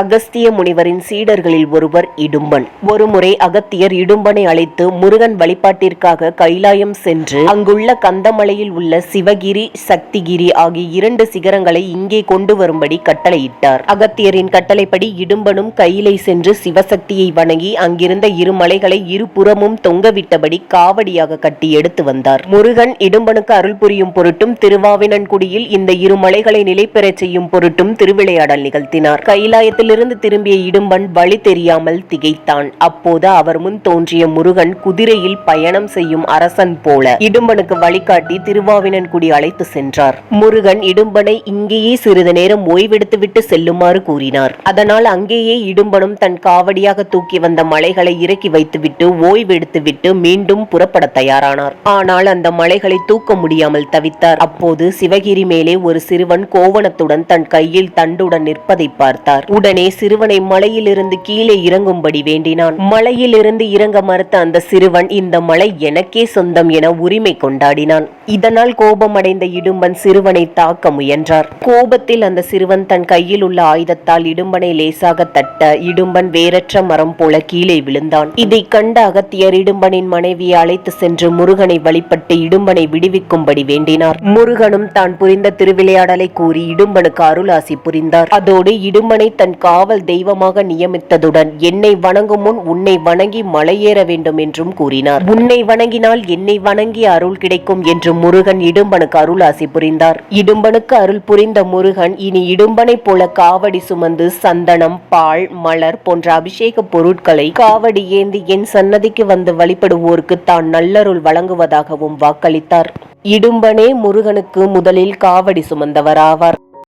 அகஸ்திய முனிவரின் சீடர்களில் ஒருவர் இடும்பன். ஒருமுறை அகத்தியர் இடும்பனை அழைத்து முருகன் வழிபாட்டிற்காக கைலாயம் சென்று அங்குள்ள கந்தமலையில் உள்ள சிவகிரி சக்திகிரி ஆகிய இரண்டு சிகரங்களை இங்கே கொண்டு வரும்படி கட்டளையிட்டார். அகத்தியரின் கட்டளைப்படி இடும்பனும் கையிலை சென்று சிவசக்தியை வணங்கி அங்கிருந்த இரு மலைகளை இருபுறமும் தொங்கவிட்டபடி காவடியாக கட்டி எடுத்து வந்தார். முருகன் இடும்பனுக்கு அருள் புரியும் பொருட்டும் திருவாவினன்குடியில் இந்த இரு மலைகளை நிலை பெறச் செய்யும் பொருட்டும் திருவிளையாடல் நிகழ்த்தினார். கைலாயத்தில் கைலாயத்திலிருந்து திரும்பிய இடும்பன் வழி தெரியாமல் திகைத்தான். அப்போது அவர் முன் தோன்றிய முருகன் குதிரையில் பயணம் செய்யும் அரசன் போல இடும்பனுக்கு வழிகாட்டி திருவாவினன்குடி அழைத்து சென்றார். முருகன் இடும்பனை இங்கேயே சிறிது நேரம் ஓய்வெடுத்துவிட்டு செல்லுமாறு கூறினார். அதனால் அங்கேயே இடும்பனும் தன் காவடியாக தூக்கி வந்த மலைகளை இறக்கி வைத்துவிட்டு ஓய்வெடுத்துவிட்டு மீண்டும் புறப்பட தயாரானார். ஆனால் அந்த மலைகளை தூக்க முடியாமல் தவித்தார். அப்போது சிவகிரி மேலே ஒரு சிறுவன் கோவணத்துடன் தன் கையில் தண்டுடன் நிற்பதை பார்த்தார். உடனே சிறுவனை மலையிலிருந்து கீழே இறங்கும்படி வேண்டினான். மலையிலிருந்து இறங்க மறுத்த அந்த சிறுவன் இந்த மலை எனக்கே சொந்தம் என உரிமை கொண்டாடினான். இதனால் கோபமடைந்த இடும்பன் சிறுவனை தாக்க முயன்றார். கோபத்தில் அந்த சிறுவன் தன் கையில் உள்ள ஆயுதத்தால் இடும்பனை லேசாக தட்ட இடும்பன் வேறற்ற மரம் போல கீழே விழுந்தான். இதை கண்ட அகத்தியர் இடும்பனின் மனைவியை அழைத்து சென்று முருகனை வழிபட்டு இடும்பனை விடுவிக்கும்படி வேண்டினார். முருகனும் தான் புரிந்த திருவிளையாடலை கூறி இடும்பனுக்கு அருளாசி புரிந்தார். அதோடு இடும்பனை தன் காவல் தெய்வமாக நியமித்ததுடன் என்னை வணங்கும் முன் உன்னை வணங்கி மலையேற வேண்டும் என்றும் கூறினார். உன்னை வணங்கினால் என்னை வணங்கி அருள் கிடைக்கும் என்று முருகன் இடும்பனுக்கு அருளாசி புரிந்தார். இடும்பனுக்கு அருள் புரிந்த முருகன் இனி இடும்பனைப் போல காவடி சுமந்து சந்தனம் பால் மலர் போன்ற அபிஷேக பொருட்களை காவடி ஏந்தி என் சன்னதிக்கு வந்து வழிபடுவோருக்கு தான் நல்லருள் வழங்குவதாகவும் வாக்களித்தார். இடும்பனே முருகனுக்கு முதலில் காவடி சுமந்தவராவார்.